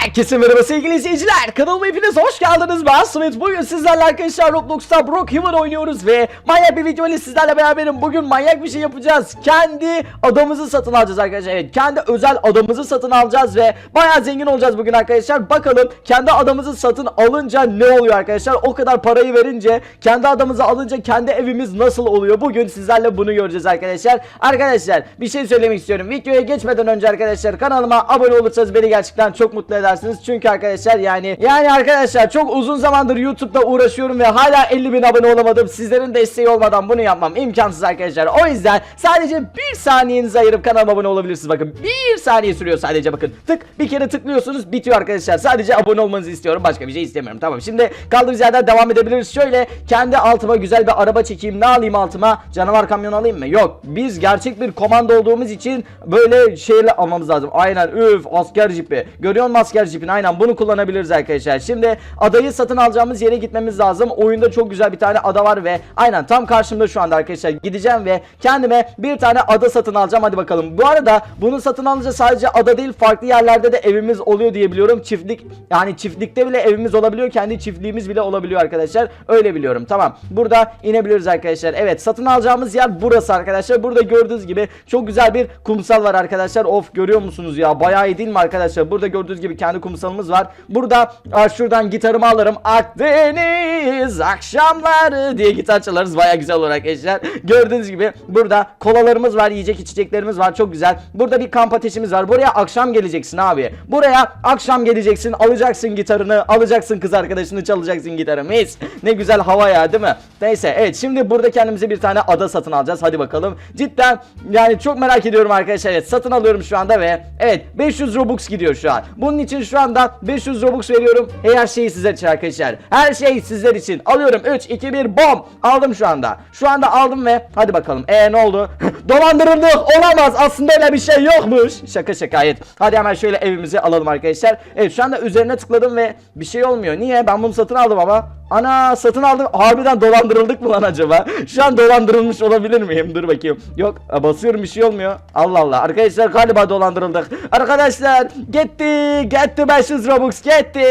Herkese merhaba sevgili izleyiciler. Kanalıma hepiniz hoş geldiniz. Ben Smith. Bugün sizlerle arkadaşlar Roblox'ta Brookhaven oynuyoruz ve manyak bir video ile sizlerle beraberim. Bugün manyak bir şey yapacağız. Kendi adamımızı satın alacağız arkadaşlar. Evet kendi özel adamımızı satın alacağız ve bayağı zengin olacağız bugün arkadaşlar. Bakalım kendi adamımızı satın alınca ne oluyor arkadaşlar? O kadar parayı verince kendi adamımızı alınca kendi evimiz nasıl oluyor? Bugün sizlerle bunu göreceğiz arkadaşlar. Arkadaşlar bir şey söylemek istiyorum. Videoya geçmeden önce arkadaşlar kanalıma abone olursanız beni gerçekten çok mutlu edersiniz. Çünkü arkadaşlar yani yani arkadaşlar çok uzun zamandır YouTube'da uğraşıyorum ve hala 50 bin abone olamadım. Sizlerin desteği olmadan bunu yapmam imkansız arkadaşlar. O yüzden sadece bir saniyenizi ayırıp kanalıma abone olabilirsiniz. Bakın bir saniye sürüyor sadece bakın. Tık bir kere tıklıyorsunuz bitiyor arkadaşlar. Sadece abone olmanızı istiyorum. Başka bir şey istemiyorum. Tamam şimdi kaldığımız yerden devam edebiliriz. Şöyle kendi altıma güzel bir araba çekeyim. Ne alayım altıma? Canavar kamyon alayım mı? Yok. Biz gerçek bir komando olduğumuz için böyle şeyle almamız lazım. Aynen üf asker jipi. Görüyor musun asker jipini? Aynen bunu kullanabiliriz arkadaşlar. Şimdi adayı satın alacağımız yere gitmemiz lazım. Oyunda çok güzel bir tane ada var ve aynen tam karşımda şu anda arkadaşlar. Gideceğim ve kendime bir tane ada satın alacağım. Hadi bakalım. Bu arada bunu satın alınca sadece ada değil farklı yerlerde de evimiz oluyor diye biliyorum. Çiftlik yani çiftlikte bile evimiz olabiliyor. Kendi çiftliğimiz bile olabiliyor arkadaşlar. Öyle biliyorum. Tamam. Burada inebiliriz arkadaşlar. Evet satın alacağımız yer burası arkadaşlar. Burada gördüğünüz gibi çok güzel bir kumsal var arkadaşlar. Of görüyor musunuz ya? Bayağı iyi değil mi arkadaşlar? Burada gördüğünüz gibi kendi kumsalımız var. Burada aa, şuradan gitarımı alırım. Akdeniz akşamları diye gitar çalarız. Bayağı güzel olur arkadaşlar. Gördüğünüz gibi burada kolalarımız var. Yiyecek içeceklerimiz var. Çok güzel. Burada bir kamp ateşimiz var. Buraya akşam geleceksin abi. Buraya akşam geleceksin. Alacaksın gitarını. Alacaksın kız arkadaşını çalacaksın gitarı. Mis. Ne güzel hava ya değil mi? Neyse evet şimdi burada kendimize bir tane ada satın alacağız. Hadi bakalım. Cidden yani çok merak ediyorum arkadaşlar. Evet satın alıyorum şu anda ve evet 500 Robux gidiyor şu an. Bunun için şu anda 500 Robux veriyorum. Her şeyi sizler için arkadaşlar. Her şey sizler için. Alıyorum 3 2 1 bom. Aldım şu anda. Şu anda aldım ve hadi bakalım. E ne oldu? Dolandırıldık. Olamaz. Aslında öyle bir şey yokmuş. Şaka şaka evet. Hadi hemen şöyle evimizi alalım arkadaşlar. Evet şu anda üzerine tıkladım ve bir şey olmuyor. Niye? Ben bunu satın aldım ama. Ana satın aldım. Harbiden dolandırıldık mı lan acaba? Şu an dolandırılmış olabilir miyim? Dur bakayım. Yok basıyorum bir şey olmuyor. Allah Allah. Arkadaşlar galiba dolandırıldık. Arkadaşlar gitti. Gitti 500 Robux gitti.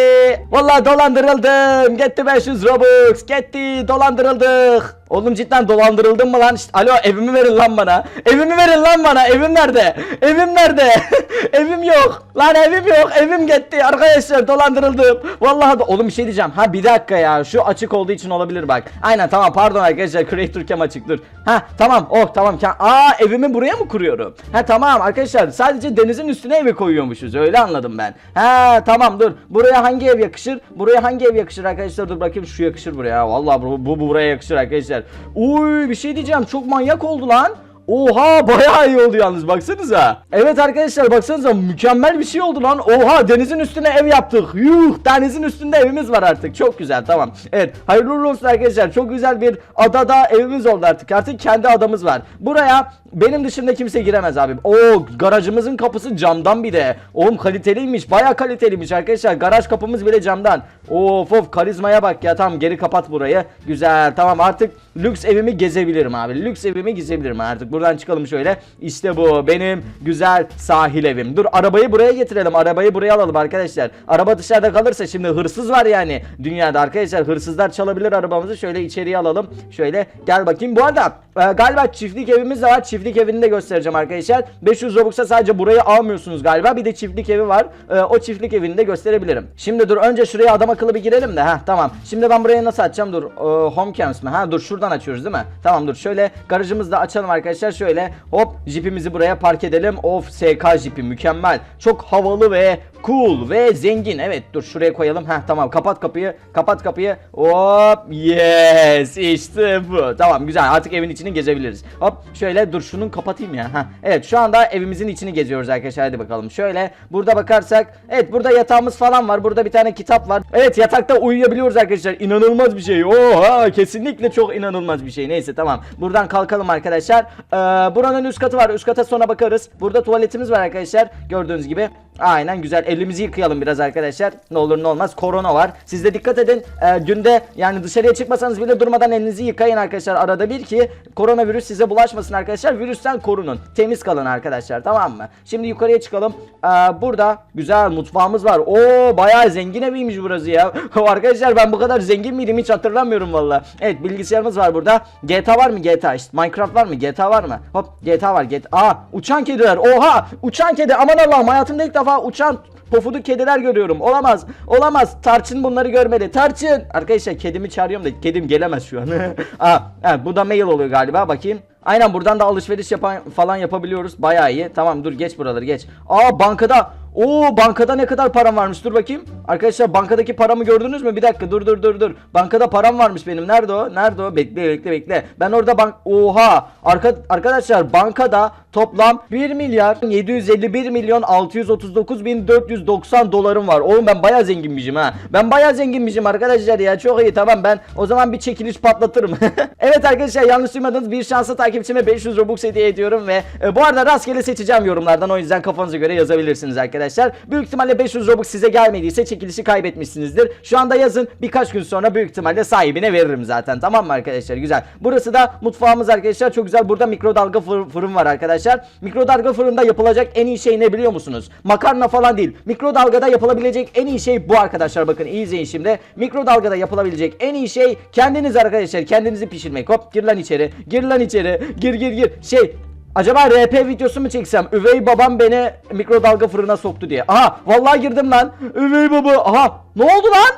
Vallahi dolandırıldım. Gitti 500 Robux. Gitti. Dolandırıldık. Oğlum cidden dolandırıldın mı lan? İşte, alo evimi verin lan bana. Evimi verin lan bana. Evim nerede? Evim nerede? evim yok. Lan evim yok. Evim gitti. Arkadaşlar dolandırıldım. Vallahi da... Oğlum bir şey diyeceğim. Ha bir dakika ya. Şu açık olduğu için olabilir bak. Aynen tamam pardon arkadaşlar. Creator Cam açık dur. Ha tamam. Oh tamam. Aa evimi buraya mı kuruyorum? Ha tamam arkadaşlar. Sadece denizin üstüne evi koyuyormuşuz. Öyle anladım ben. Ha tamam dur. Buraya hangi ev yakışır? Buraya hangi ev yakışır arkadaşlar? Dur bakayım şu yakışır buraya. Vallahi bu, bu buraya yakışır arkadaşlar. Uy bir şey diyeceğim. Çok manyak oldu lan. Oha bayağı iyi oldu yalnız baksanıza. Evet arkadaşlar baksanıza mükemmel bir şey oldu lan. Oha denizin üstüne ev yaptık. Yuh denizin üstünde evimiz var artık. Çok güzel tamam. Evet hayırlı olsun arkadaşlar. Çok güzel bir adada evimiz oldu artık. Artık kendi adamız var. Buraya benim dışında kimse giremez abi. Oo garajımızın kapısı camdan bir de. Oğlum kaliteliymiş. Bayağı kaliteliymiş arkadaşlar. Garaj kapımız bile camdan. Of of karizmaya bak ya. Tamam geri kapat burayı. Güzel tamam artık lüks evimi gezebilirim abi. Lüks evimi gezebilirim artık. Buradan çıkalım şöyle. İşte bu benim güzel sahil evim. Dur arabayı buraya getirelim. Arabayı buraya alalım arkadaşlar. Araba dışarıda kalırsa şimdi hırsız var yani. Dünyada arkadaşlar hırsızlar çalabilir arabamızı. Şöyle içeriye alalım. Şöyle gel bakayım. Bu arada e, galiba çiftlik evimiz de var. Çiftlik evini de göstereceğim arkadaşlar. 500 Robux'a sadece burayı almıyorsunuz galiba. Bir de çiftlik evi var. E, o çiftlik evini de gösterebilirim. Şimdi dur önce şuraya adam akıllı bir girelim de. Heh tamam. Şimdi ben buraya nasıl açacağım? Dur. E, home cams mi? Ha dur şuradan açıyoruz değil mi? Tamam dur. Şöyle garajımızı da açalım arkadaşlar. Şöyle hop jipimizi buraya park edelim. Of SK jipi mükemmel. Çok havalı ve cool ve zengin. Evet dur şuraya koyalım. Heh tamam kapat kapıyı. Kapat kapıyı. Hop yes işte bu. Tamam güzel artık evin içini gezebiliriz. Hop şöyle dur şunun kapatayım ya. Heh. Evet şu anda evimizin içini geziyoruz arkadaşlar hadi bakalım. Şöyle burada bakarsak evet burada yatağımız falan var. Burada bir tane kitap var. Evet yatakta uyuyabiliyoruz arkadaşlar. İnanılmaz bir şey. Oha kesinlikle çok inanılmaz İnanılmaz bir şey. Neyse tamam. Buradan kalkalım arkadaşlar. Ee, buranın üst katı var. Üst kata sonra bakarız. Burada tuvaletimiz var arkadaşlar. Gördüğünüz gibi. Aynen güzel. Elimizi yıkayalım biraz arkadaşlar. Ne olur ne olmaz. Korona var. Siz de dikkat edin. Ee, günde yani dışarıya çıkmasanız bile durmadan elinizi yıkayın arkadaşlar. Arada bir ki koronavirüs size bulaşmasın arkadaşlar. Virüsten korunun. Temiz kalın arkadaşlar. Tamam mı? Şimdi yukarıya çıkalım. Ee, burada güzel mutfağımız var. Oo bayağı zengin eviymiş burası ya. arkadaşlar ben bu kadar zengin miydim hiç hatırlamıyorum valla. Evet bilgisayarımız var burada. GTA var mı GTA işte. Minecraft var mı? GTA var mı? Hop GTA var. GTA. Aa uçan kediler. Oha uçan kedi. Aman Allah'ım hayatımda ilk defa uçan pofuduk kediler görüyorum. Olamaz. Olamaz. Tarçın bunları görmedi. Tarçın. Arkadaşlar kedimi çağırıyorum da kedim gelemez şu an. Aa, evet, bu da mail oluyor galiba. Bakayım. Aynen buradan da alışveriş yapan falan yapabiliyoruz. Bayağı iyi. Tamam dur geç buraları geç. Aa bankada. Oo bankada ne kadar param varmış dur bakayım. Arkadaşlar bankadaki paramı gördünüz mü? Bir dakika dur dur dur dur. Bankada param varmış benim. Nerede o? Nerede o? Bekle bekle bekle. Ben orada bank... Oha! Arka... Arkadaşlar bankada toplam 1 milyar 751 milyon 639 bin 490 dolarım var. Oğlum ben bayağı zenginmişim ha. Ben bayağı zenginmişim arkadaşlar ya. Çok iyi tamam ben o zaman bir çekiliş patlatırım. evet arkadaşlar yanlış duymadınız. Bir şanslı takipçime 500 Robux hediye ediyorum ve e, bu arada rastgele seçeceğim yorumlardan. O yüzden kafanıza göre yazabilirsiniz arkadaşlar. Büyük ihtimalle 500 Robux size gelmediyse çekilişi kaybetmişsinizdir. Şu anda yazın birkaç gün sonra büyük ihtimalle sahibine veririm zaten. Tamam mı arkadaşlar? Güzel. Burası da mutfağımız arkadaşlar. Çok güzel. Burada mikrodalga fır- fırın var arkadaşlar. Mikrodalga fırında yapılacak en iyi şey ne biliyor musunuz? Makarna falan değil. Mikrodalgada yapılabilecek en iyi şey bu arkadaşlar. Bakın iyi izleyin şimdi. Mikrodalgada yapılabilecek en iyi şey kendiniz arkadaşlar. Kendinizi pişirmek. Hop gir lan içeri. Gir lan içeri. Gir gir gir. Şey Acaba RP videosu mu çeksem? Üvey babam beni mikrodalga fırına soktu diye. Aha vallahi girdim lan. Üvey baba. Aha ne oldu lan?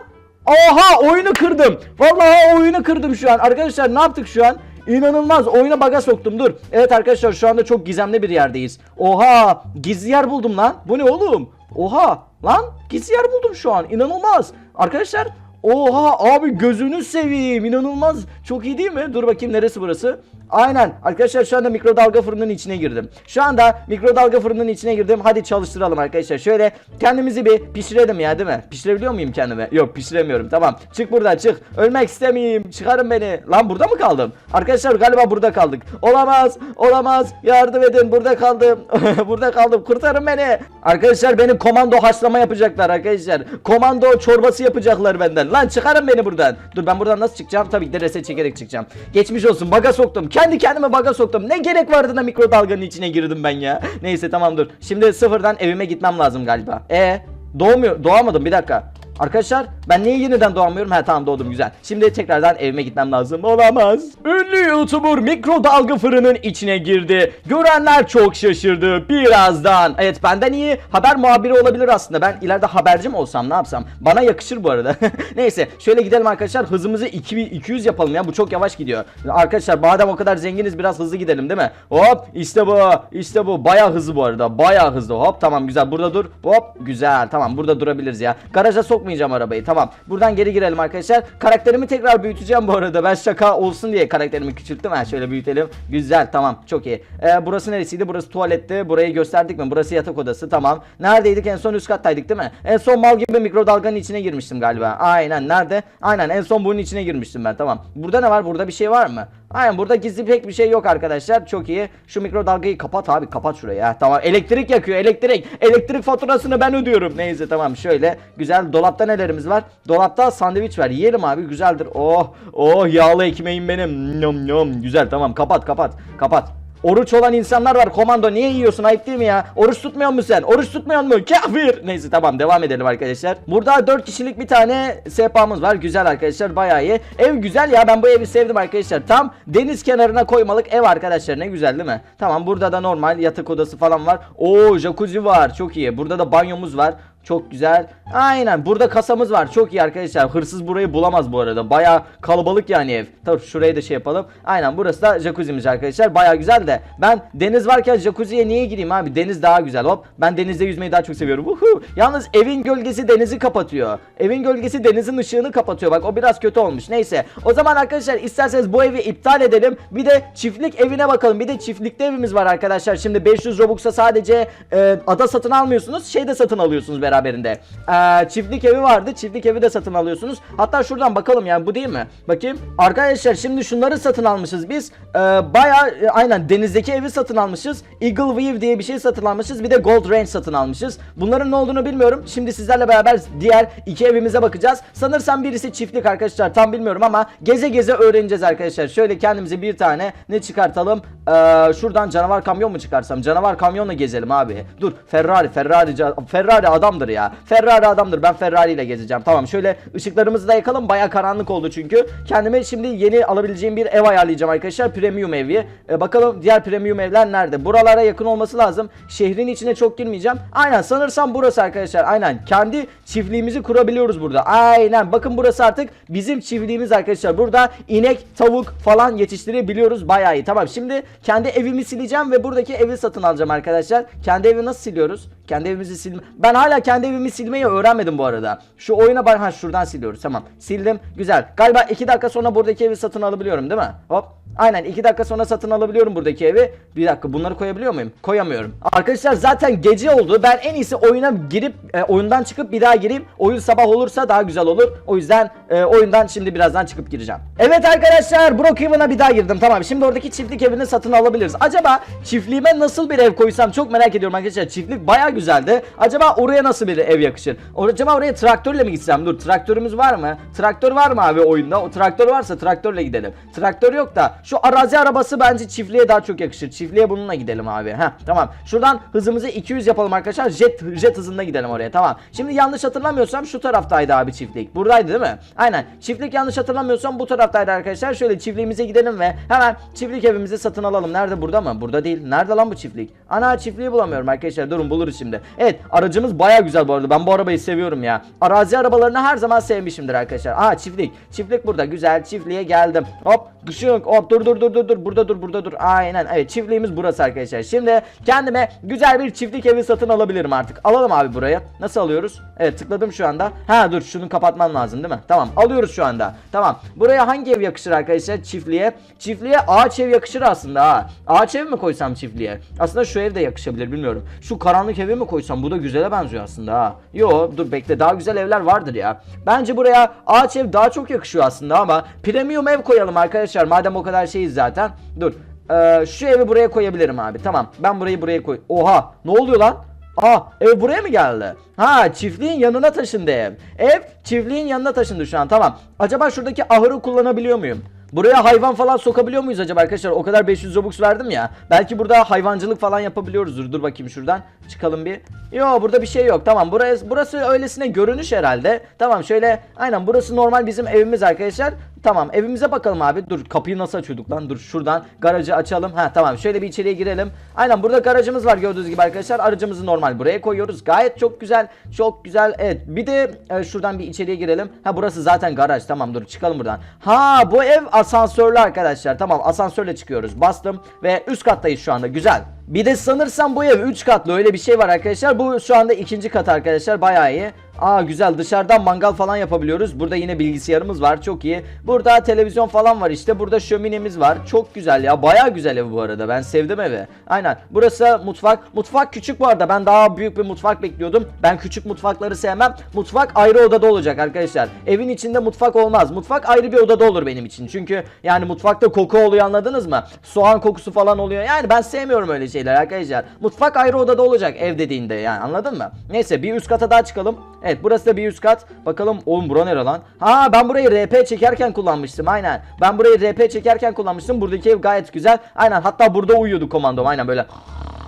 Oha oyunu kırdım. Vallahi oyunu kırdım şu an. Arkadaşlar ne yaptık şu an? İnanılmaz oyuna baga soktum dur. Evet arkadaşlar şu anda çok gizemli bir yerdeyiz. Oha gizli yer buldum lan. Bu ne oğlum? Oha lan gizli yer buldum şu an. İnanılmaz. Arkadaşlar Oha abi gözünü seveyim inanılmaz çok iyi değil mi? Dur bakayım neresi burası? Aynen arkadaşlar şu anda mikrodalga fırının içine girdim. Şu anda mikrodalga fırının içine girdim. Hadi çalıştıralım arkadaşlar. Şöyle kendimizi bir pişirelim ya değil mi? Pişirebiliyor muyum kendimi? Yok pişiremiyorum tamam. Çık buradan çık. Ölmek istemeyeyim. Çıkarın beni. Lan burada mı kaldım? Arkadaşlar galiba burada kaldık. Olamaz. Olamaz. Yardım edin. Burada kaldım. burada kaldım. Kurtarın beni. Arkadaşlar benim komando haşlama yapacaklar arkadaşlar. Komando çorbası yapacaklar benden. Lan çıkarın beni buradan. Dur ben buradan nasıl çıkacağım? Tabii ki de çekerek çıkacağım. Geçmiş olsun. Baga soktum. Kendi kendime baga soktum. Ne gerek vardı da mikrodalganın içine girdim ben ya. Neyse tamam dur. Şimdi sıfırdan evime gitmem lazım galiba. E doğmuyor. Doğamadım bir dakika. Arkadaşlar ben niye yeniden doğamıyorum? Ha tamam doğdum güzel. Şimdi tekrardan evime gitmem lazım. Olamaz. Ünlü YouTuber mikrodalga fırının içine girdi. Görenler çok şaşırdı. Birazdan. Evet benden iyi haber muhabiri olabilir aslında. Ben ileride haberci mi olsam ne yapsam? Bana yakışır bu arada. Neyse şöyle gidelim arkadaşlar. Hızımızı 200 yapalım ya. Bu çok yavaş gidiyor. Arkadaşlar madem o kadar zenginiz biraz hızlı gidelim değil mi? Hop işte bu. İşte bu. Baya hızlı bu arada. Baya hızlı. Hop tamam güzel. Burada dur. Hop güzel. Tamam burada durabiliriz ya. Garaja sokmayacağım arabayı. Tamam. Buradan geri girelim arkadaşlar. Karakterimi tekrar büyüteceğim bu arada. Ben şaka olsun diye karakterimi küçülttüm. Ha şöyle büyütelim. Güzel tamam. Çok iyi. Ee, burası neresiydi? Burası tuvaletti. Burayı gösterdik mi? Burası yatak odası. Tamam. Neredeydik? En son üst kattaydık değil mi? En son mal gibi mikrodalganın içine girmiştim galiba. Aynen. Nerede? Aynen. En son bunun içine girmiştim ben. Tamam. Burada ne var? Burada bir şey var mı? Aynen burada gizli pek bir şey yok arkadaşlar. Çok iyi. Şu mikrodalgayı kapat abi. Kapat şurayı. Ha, tamam. Elektrik yakıyor. Elektrik. Elektrik faturasını ben ödüyorum. Neyse tamam. Şöyle. Güzel. Dolapta nelerimiz var? Dolapta sandviç var. Yiyelim abi. Güzeldir. Oh. Oh yağlı ekmeğim benim. Nom nom. Güzel tamam. Kapat kapat. Kapat. Oruç olan insanlar var komando niye yiyorsun ayıp değil mi ya? Oruç tutmuyor musun sen? Oruç tutmuyor mu? Kafir. Neyse tamam devam edelim arkadaşlar. Burada 4 kişilik bir tane sehpamız var. Güzel arkadaşlar bayağı iyi. Ev güzel ya ben bu evi sevdim arkadaşlar. Tam deniz kenarına koymalık ev arkadaşlar ne güzel değil mi? Tamam burada da normal yatak odası falan var. Oo jacuzzi var çok iyi. Burada da banyomuz var. Çok güzel. Aynen. Burada kasamız var. Çok iyi arkadaşlar. Hırsız burayı bulamaz bu arada. Baya kalabalık yani ev. Tabii şurayı da şey yapalım. Aynen. Burası da jacuzzi'miz arkadaşlar. Baya güzel de. Ben deniz varken jacuzziye niye gireyim abi? Deniz daha güzel. Hop. Ben denizde yüzmeyi daha çok seviyorum. Uhu. Yalnız evin gölgesi denizi kapatıyor. Evin gölgesi denizin ışığını kapatıyor. Bak o biraz kötü olmuş. Neyse. O zaman arkadaşlar isterseniz bu evi iptal edelim. Bir de çiftlik evine bakalım. Bir de çiftlikte evimiz var arkadaşlar. Şimdi 500 Robux'a sadece e, ada satın almıyorsunuz. Şey de satın alıyorsunuz beraber beraberinde. Ee, çiftlik evi vardı. Çiftlik evi de satın alıyorsunuz. Hatta şuradan bakalım yani bu değil mi? Bakayım. Arkadaşlar şimdi şunları satın almışız biz. Ee, Baya aynen denizdeki evi satın almışız. Eagle View diye bir şey satın almışız. Bir de Gold Range satın almışız. Bunların ne olduğunu bilmiyorum. Şimdi sizlerle beraber diğer iki evimize bakacağız. Sanırsam birisi çiftlik arkadaşlar. Tam bilmiyorum ama geze geze öğreneceğiz arkadaşlar. Şöyle kendimize bir tane ne çıkartalım? Ee, şuradan canavar kamyon mu çıkarsam? Canavar kamyonla gezelim abi. Dur Ferrari Ferrari Ferrari adamdır ya. Ferrari adamdır. Ben Ferrari ile gezeceğim. Tamam şöyle ışıklarımızı da yakalım. Baya karanlık oldu çünkü. Kendime şimdi yeni alabileceğim bir ev ayarlayacağım arkadaşlar. Premium evi. Ee, bakalım diğer premium evler nerede? Buralara yakın olması lazım. Şehrin içine çok girmeyeceğim. Aynen sanırsam burası arkadaşlar. Aynen. Kendi çiftliğimizi kurabiliyoruz burada. Aynen. Bakın burası artık bizim çiftliğimiz arkadaşlar. Burada inek, tavuk falan yetiştirebiliyoruz. Bayağı iyi. Tamam. Şimdi kendi evimi sileceğim ve buradaki evi satın alacağım arkadaşlar. Kendi evi nasıl siliyoruz? Kendi evimizi silme. Ben hala kendi evimi silmeyi öğrenmedim bu arada. Şu oyuna bak ha şuradan siliyoruz. Tamam. Sildim. Güzel. Galiba 2 dakika sonra buradaki evi satın alabiliyorum değil mi? Hop. Aynen 2 dakika sonra satın alabiliyorum buradaki evi. Bir dakika bunları koyabiliyor muyum? Koyamıyorum. Arkadaşlar zaten gece oldu. Ben en iyisi oyuna girip e, oyundan çıkıp bir daha gireyim. Oyun sabah olursa daha güzel olur. O yüzden e, oyundan şimdi birazdan çıkıp gireceğim. Evet arkadaşlar Brookhaven'a bir daha girdim. Tamam şimdi oradaki çiftlik evini satın alabiliriz. Acaba çiftliğime nasıl bir ev koysam çok merak ediyorum arkadaşlar. Çiftlik baya güzeldi. Acaba oraya nasıl bir ev yakışır? Acaba oraya traktörle mi gitsem? Dur traktörümüz var mı? Traktör var mı abi oyunda? O traktör varsa traktörle gidelim. Traktör yok da şu arazi arabası bence çiftliğe daha çok yakışır. Çiftliğe bununla gidelim abi. Heh tamam. Şuradan hızımızı 200 yapalım arkadaşlar. Jet jet hızında gidelim oraya. Tamam. Şimdi yanlış hatırlamıyorsam şu taraftaydı abi çiftlik. Buradaydı değil mi? Aynen. Çiftlik yanlış hatırlamıyorsam bu taraftaydı arkadaşlar. Şöyle çiftliğimize gidelim ve hemen çiftlik evimizi satın alalım. Nerede? Burada mı? Burada değil. Nerede lan bu çiftlik? Ana çiftliği bulamıyorum arkadaşlar. Durun buluruz şimdi. Evet aracımız baya güzel bu arada. Ben bu arabayı seviyorum ya. Arazi arabalarını her zaman sevmişimdir arkadaşlar. Aa çiftlik. Çiftlik burada. Güzel. Çiftliğe geldim. Hop. Gışık. Hop dur dur dur dur dur. Burada dur burada dur. Aynen. Evet çiftliğimiz burası arkadaşlar. Şimdi kendime güzel bir çiftlik evi satın alabilirim artık. Alalım abi burayı. Nasıl alıyoruz? Evet tıkladım şu anda. Ha dur şunu kapatmam lazım değil mi? Tamam alıyoruz şu anda. Tamam. Buraya hangi ev yakışır arkadaşlar? Çiftliğe. Çiftliğe ağaç ev yakışır aslında ha. Ağaç ev mi koysam çiftliğe? Aslında şu ev de yakışabilir bilmiyorum. Şu karanlık evi mi koysam? Bu da güzele benziyor aslında ha. Yo dur bekle daha güzel evler vardır ya. Bence buraya ağaç ev daha çok yakışıyor aslında ama premium ev koyalım arkadaşlar. Madem o kadar şeyiz zaten. Dur. Ee, şu evi buraya koyabilirim abi. Tamam. Ben burayı buraya koy. Oha. Ne oluyor lan? Aa ev buraya mı geldi? Ha çiftliğin yanına taşındı ev. Ev çiftliğin yanına taşındı şu an tamam. Acaba şuradaki ahırı kullanabiliyor muyum? Buraya hayvan falan sokabiliyor muyuz acaba arkadaşlar? O kadar 500 Robux verdim ya. Belki burada hayvancılık falan yapabiliyoruzdur. Dur bakayım şuradan. Çıkalım bir. Yo burada bir şey yok. Tamam burası, burası öylesine görünüş herhalde. Tamam şöyle aynen burası normal bizim evimiz arkadaşlar. Tamam evimize bakalım abi. Dur kapıyı nasıl açıyorduk lan? Dur şuradan garajı açalım. Ha tamam şöyle bir içeriye girelim. Aynen burada garajımız var gördüğünüz gibi arkadaşlar. Aracımızı normal buraya koyuyoruz. Gayet çok güzel. Çok güzel. Evet bir de e, şuradan bir içeriye girelim. Ha burası zaten garaj. Tamam dur çıkalım buradan. Ha bu ev asansörlü arkadaşlar. Tamam asansörle çıkıyoruz. Bastım ve üst kattayız şu anda. Güzel. Bir de sanırsam bu ev 3 katlı öyle bir şey var arkadaşlar. Bu şu anda ikinci kat arkadaşlar. Bayağı iyi. Aa güzel dışarıdan mangal falan yapabiliyoruz. Burada yine bilgisayarımız var. Çok iyi. Burada televizyon falan var işte. Burada şöminemiz var. Çok güzel ya. Bayağı güzel ev bu arada. Ben sevdim evi. Aynen. Burası mutfak. Mutfak küçük bu arada. Ben daha büyük bir mutfak bekliyordum. Ben küçük mutfakları sevmem. Mutfak ayrı odada olacak arkadaşlar. Evin içinde mutfak olmaz. Mutfak ayrı bir odada olur benim için. Çünkü yani mutfakta koku oluyor anladınız mı? Soğan kokusu falan oluyor. Yani ben sevmiyorum öyle şeyler arkadaşlar. Mutfak ayrı odada olacak ev dediğinde yani anladın mı? Neyse bir üst kata daha çıkalım. Evet burası da bir üst kat. Bakalım oğlum bura nere lan? Ha ben burayı RP çekerken kullanmıştım aynen. Ben burayı RP çekerken kullanmıştım. Buradaki ev gayet güzel. Aynen hatta burada uyuyordu komandom aynen böyle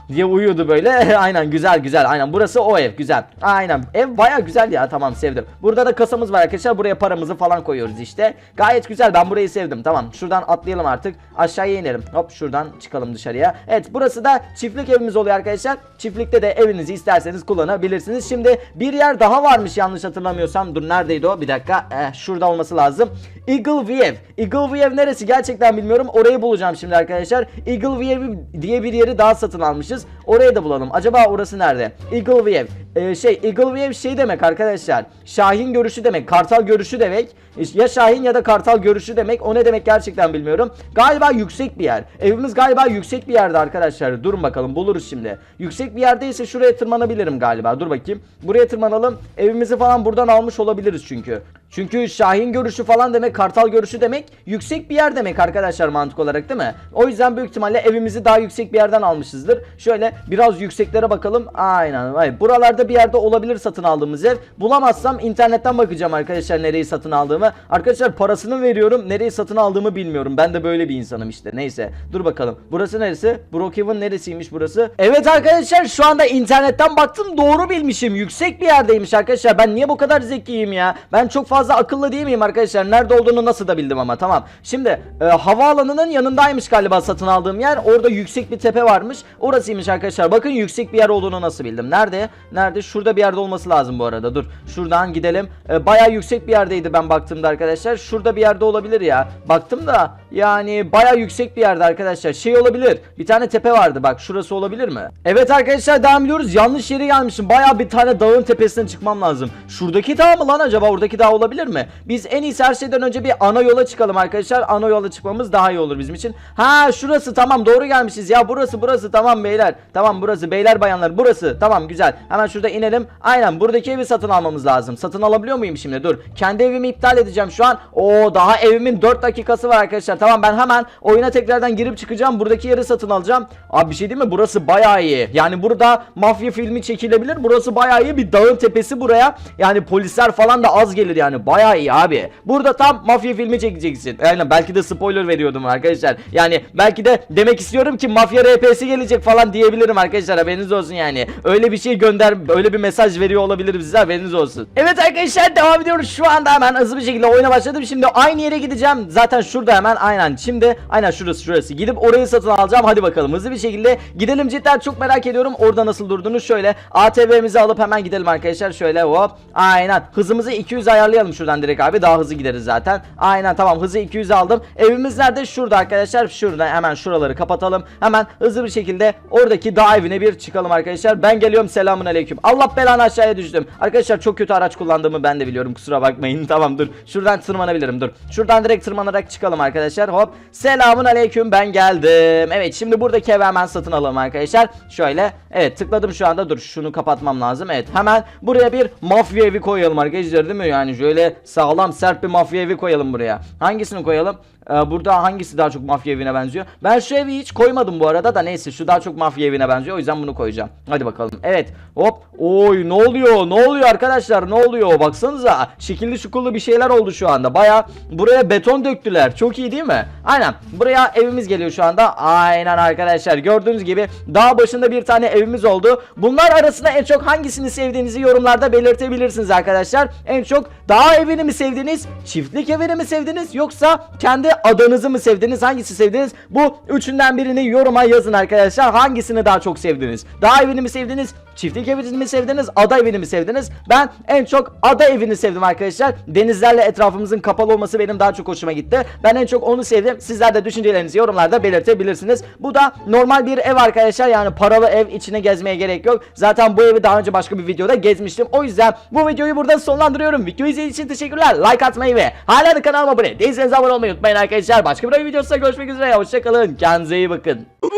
diye uyuyordu böyle. aynen güzel güzel. Aynen burası o ev güzel. Aynen ev baya güzel ya tamam sevdim. Burada da kasamız var arkadaşlar. Buraya paramızı falan koyuyoruz işte. Gayet güzel ben burayı sevdim. Tamam şuradan atlayalım artık. Aşağıya inelim. Hop şuradan çıkalım dışarıya. Evet burası da çiftlik evimiz oluyor arkadaşlar. Çiftlikte de evinizi isterseniz kullanabilirsiniz. Şimdi bir yer daha varmış yanlış hatırlamıyorsam. Dur neredeydi o? Bir dakika. Eh, şurada olması lazım. Eagle View. Eagle View neresi gerçekten bilmiyorum. Orayı bulacağım şimdi arkadaşlar. Eagle View diye bir yeri daha satın almışız. is Orayı da bulalım. Acaba orası nerede? Eagle View. Ee, şey Eagle View şey demek arkadaşlar. Şahin görüşü demek. Kartal görüşü demek. Ya Şahin ya da Kartal görüşü demek. O ne demek gerçekten bilmiyorum. Galiba yüksek bir yer. Evimiz galiba yüksek bir yerde arkadaşlar. Durun bakalım buluruz şimdi. Yüksek bir yerdeyse şuraya tırmanabilirim galiba. Dur bakayım. Buraya tırmanalım. Evimizi falan buradan almış olabiliriz çünkü. Çünkü Şahin görüşü falan demek, Kartal görüşü demek yüksek bir yer demek arkadaşlar mantık olarak değil mi? O yüzden büyük ihtimalle evimizi daha yüksek bir yerden almışızdır. Şöyle biraz yükseklere bakalım. Aynen. Hayır. Buralarda bir yerde olabilir satın aldığımız ev. Bulamazsam internetten bakacağım arkadaşlar nereyi satın aldığımı. Arkadaşlar parasını veriyorum. Nereyi satın aldığımı bilmiyorum. Ben de böyle bir insanım işte. Neyse. Dur bakalım. Burası neresi? Brookhaven neresiymiş burası? Evet arkadaşlar şu anda internetten baktım. Doğru bilmişim. Yüksek bir yerdeymiş arkadaşlar. Ben niye bu kadar zekiyim ya? Ben çok fazla akıllı değil miyim arkadaşlar? Nerede olduğunu nasıl da bildim ama tamam. Şimdi e, havaalanının yanındaymış galiba satın aldığım yer. Orada yüksek bir tepe varmış. Orasıymış arkadaşlar. Bakın yüksek bir yer olduğunu nasıl bildim. Nerede? Nerede? Şurada bir yerde olması lazım bu arada. Dur. Şuradan gidelim. E, Baya yüksek bir yerdeydi ben baktığımda arkadaşlar. Şurada bir yerde olabilir ya. Baktım da yani baya yüksek bir yerde arkadaşlar. Şey olabilir. Bir tane tepe vardı bak. Şurası olabilir mi? Evet arkadaşlar devam ediyoruz. Yanlış yere gelmişim. Baya bir tane dağın tepesine çıkmam lazım. Şuradaki dağ mı lan acaba? Oradaki dağ olabilir mi? Biz en iyisi her şeyden önce bir ana yola çıkalım arkadaşlar. Ana yola çıkmamız daha iyi olur bizim için. Ha şurası tamam doğru gelmişiz ya. Burası burası tamam beyler. Tamam burası beyler bayanlar burası. Tamam güzel. Hemen şurada inelim. Aynen buradaki evi satın almamız lazım. Satın alabiliyor muyum şimdi? Dur. Kendi evimi iptal edeceğim şu an. Oo daha evimin 4 dakikası var arkadaşlar. Tamam ben hemen oyuna tekrardan girip çıkacağım. Buradaki yeri satın alacağım. Abi bir şey değil mi? Burası bayağı iyi. Yani burada mafya filmi çekilebilir. Burası bayağı iyi. Bir dağın tepesi buraya. Yani polisler falan da az gelir yani. Bayağı iyi abi. Burada tam mafya filmi çekeceksin. Yani belki de spoiler veriyordum arkadaşlar. Yani belki de demek istiyorum ki mafya RP'si gelecek falan diyebilirim arkadaşlar. Haberiniz olsun yani. Öyle bir şey gönder, öyle bir mesaj veriyor olabilir bize. Haberiniz olsun. Evet arkadaşlar devam ediyoruz. Şu anda hemen hızlı bir şekilde oyuna başladım. Şimdi aynı yere gideceğim. Zaten şurada hemen aynen. Şimdi aynen şurası şurası. Gidip orayı satın alacağım. Hadi bakalım hızlı bir şekilde gidelim. Cidden çok merak ediyorum. Orada nasıl durduğunu şöyle ATV'mizi alıp hemen gidelim arkadaşlar. Şöyle hop. Aynen. Hızımızı 200 ayarlayalım şuradan direkt abi. Daha hızlı gideriz zaten. Aynen tamam hızı 200 aldım. Evimiz nerede? Şurada arkadaşlar. Şurada hemen şuraları kapatalım. Hemen hızlı bir şekilde oradaki dağ evine bir çıkalım arkadaşlar. Ben geliyorum. Selamun aleyküm. Allah belanı aşağıya düştüm. Arkadaşlar çok kötü araç kullandığımı ben de biliyorum. Kusura bakmayın. Tamam dur. Şuradan tırmanabilirim. Dur. Şuradan direkt tırmanarak çıkalım arkadaşlar. Hop. Selamun aleyküm. Ben geldim. Evet şimdi buradaki evi hemen satın alalım arkadaşlar. Şöyle. Evet tıkladım şu anda. Dur şunu kapatmam lazım. Evet hemen buraya bir mafya evi koyalım arkadaşlar değil mi? Yani şöyle sağlam sert bir mafya evi koyalım buraya. Hangisini koyalım? Ee, burada hangisi daha çok mafya evine benziyor? Ben şu evi hiç koymadım bu arada da neyse şu daha çok mafya evine benziyor o yüzden bunu koyacağım. Hadi bakalım. Evet. Hop. Oy ne oluyor? Ne oluyor arkadaşlar? Ne oluyor? Baksanıza. Şekilli şukullu bir şeyler oldu şu anda. Baya buraya beton döktüler. Çok iyi değil mi? Aynen. Buraya evimiz geliyor şu anda. Aynen arkadaşlar. Gördüğünüz gibi dağ başında bir tane evimiz oldu. Bunlar arasında en çok hangisini sevdiğinizi yorumlarda belirtebilirsiniz arkadaşlar. En çok dağ evini mi sevdiniz? Çiftlik evini mi sevdiniz? Yoksa kendi adanızı mı sevdiniz? Hangisi sevdiniz? Bu üçünden birini yoruma yazın arkadaşlar. Hangisini daha çok sevdiniz? Dağ evini mi sevdiniz? Çiftlik evini mi sevdiniz? Ada evini mi sevdiniz? Ben en çok ada evini sevdim arkadaşlar. Denizlerle etrafımızın kapalı olması benim daha çok hoşuma gitti. Ben en çok onu sevdim. Sizler de düşüncelerinizi yorumlarda belirtebilirsiniz. Bu da normal bir ev arkadaşlar. Yani paralı ev içine gezmeye gerek yok. Zaten bu evi daha önce başka bir videoda gezmiştim. O yüzden bu videoyu burada sonlandırıyorum. Videoyu izlediğiniz için teşekkürler. Like atmayı ve hala da kanalıma abone değilseniz abone olmayı unutmayın arkadaşlar. Başka bir videosunda görüşmek üzere. Hoşçakalın. Kendinize iyi bakın. Ooh.